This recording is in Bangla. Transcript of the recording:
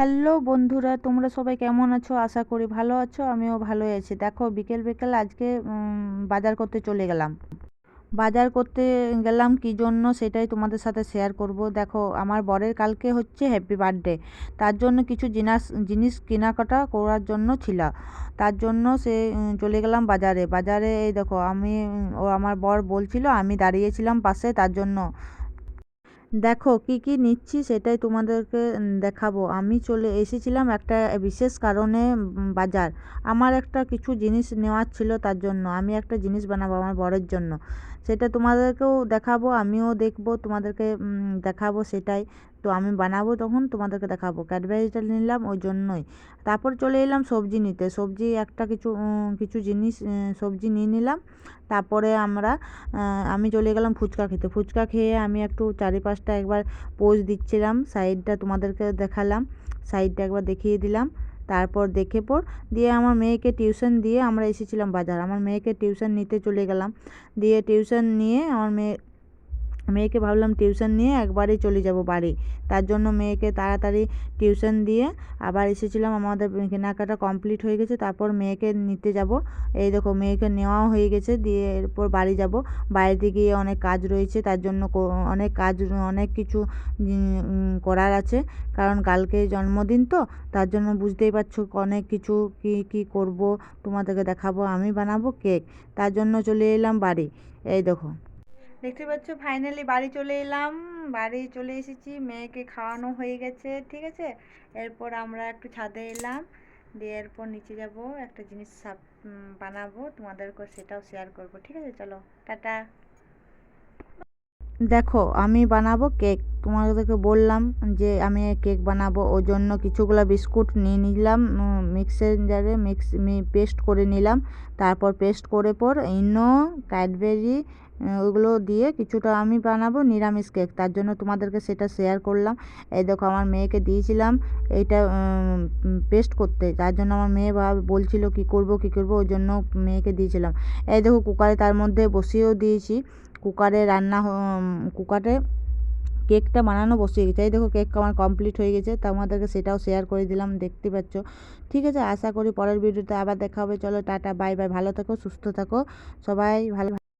হ্যালো বন্ধুরা, তোমরা সবাই কেমন আছো? আশা করি ভালো আছো, আমিও ভালো আছি। দেখো, বিকেল বিকেল আজকে বাজার করতে চলে গেলাম। বাজার করতে গেলাম কি জন্য সেটাই তোমাদের সাথে শেয়ার করব। দেখো, আমার বরের কালকে হচ্ছে হ্যাপি বার্থডে তার জন্য কিছু জিনিস জিনিস কেনাকাটা করার জন্য ছিল। তার জন্য সে চলে গেলাম বাজারে। বাজারে এই দেখো, আমি, ও আমার বর বলছিল, আমি দাঁড়িয়েছিলাম পাশে তার জন্য। দেখো, কি কি নিচ্ছি সেটাই তোমাদেরকে দেখাবো। আমি চলে এসেছিলাম একটা বিশেষ কারণে বাজার। আমার একটা কিছু জিনিস নেওয়ার ছিল তার জন্য। আমি একটা জিনিস বানাবো আমার বরের জন্য। সেটা তোমাদেরকেও দেখাবো, আমিও দেখব, তোমাদেরকে দেখাবো সেটাই। তো আমি বানাবো তখন তোমাদেরকে দেখাবো, ক্যাডবেরিটা নিলাম ওই জন্যই। তারপর চলে এলাম সবজি নিতে, সবজি একটা কিছু কিছু জিনিস সবজি নিয়ে নিলাম। তারপরে আমরা আমি চলে গেলাম ফুচকা খেতে। ফুচকা খেয়ে আমি একটু চারিপাশটা একবার পোজ দিচ্ছিলাম, সাইডটা তোমাদেরকে দেখালাম, সাইডটা একবার দেখিয়ে দিলাম। তারপর দেখে পর দিয়ে আমার মেয়েকে টিউশন দিয়ে আমরা এসেছিলাম বাজার। আমার মেয়েকে টিউশন নিতে চলে গেলাম। দিয়ে টিউশন নিয়ে আমার মেয়ে মেয়েকে ভাবলাম টিউশন নিয়ে একবারেই চলে যাব বাড়ি। তার জন্য মেয়েকে তাড়াতাড়ি টিউশন দিয়ে আবার এসেছিলাম, আমাদের কেনাকাটা কমপ্লিট হয়ে গেছে, তারপর মেয়েকে নিতে যাব। এই দেখো, মেয়েকে নেওয়াও হয়ে গেছে, দিয়ে এরপর বাড়ি যাব। বাড়িতে গিয়ে অনেক কাজ রয়েছে, তার জন্য অনেক কাজ, অনেক কিছু করার আছে। কারণ কালকে জন্মদিন তো, তার জন্য বুঝতেই পারছ অনেক কিছু কি কি করব, তোমাদেরকে দেখাবো, আমি বানাবো কেক। তার জন্য চলে এলাম বাড়ি। এই দেখো। দেখতে পাচ্ছ ফাইনালি বাড়ি চলে এলাম। বাড়ি চলে এসেছি, মেয়েকে খাওয়ানো হয়ে গেছে, ঠিক আছে? এরপর আমরা একটু ছাদে এলাম, দিয়ে এরপর নিচে যাব, একটা জিনিস বানাবো তোমাদেরকে সেটাও শেয়ার করব, ঠিক আছে? চলো, টাটা। দেখো, আমি বানাবো কেক। তোমাদেরকে বললাম যে আমি কেক বানাবো ওই জন্য কিছুগুলো বিস্কুট নিয়ে নিলাম মিক্সারে মিক্স পেস্ট করে নিলাম। তারপর পেস্ট করে পর ইনো, ক্যাডবেরি ওগুলো দিয়ে কিছুটা আমি বানাবো নিরামিষ কেক। তার জন্য তোমাদেরকে সেটা শেয়ার করলাম। এই দেখো আমার মেয়েকে দিয়েছিলাম এইটা পেস্ট করতে। তার জন্য আমার মেয়ে ভাব, বলছিল কি করব কি করব ওই জন্য মেয়েকে দিয়েছিলাম। এই দেখো কুকারে তার মধ্যে বসিয়েও দিয়েছি। কুকারে রান্না কুকারে কেকটা বানানো বসিয়ে গেছে। এই দেখো কেক আমার কমপ্লিট হয়ে গেছে। তোমাদেরকে সেটাও শেয়ার করে দিলাম, দেখতে পাচ্ছ। ঠিক আছে, আশা করি পরের ভিডিওতে আবার দেখা হবে। চলো, টাটা বাই বাই ভালো থাকো, সুস্থ থাকো। সবাই ভালো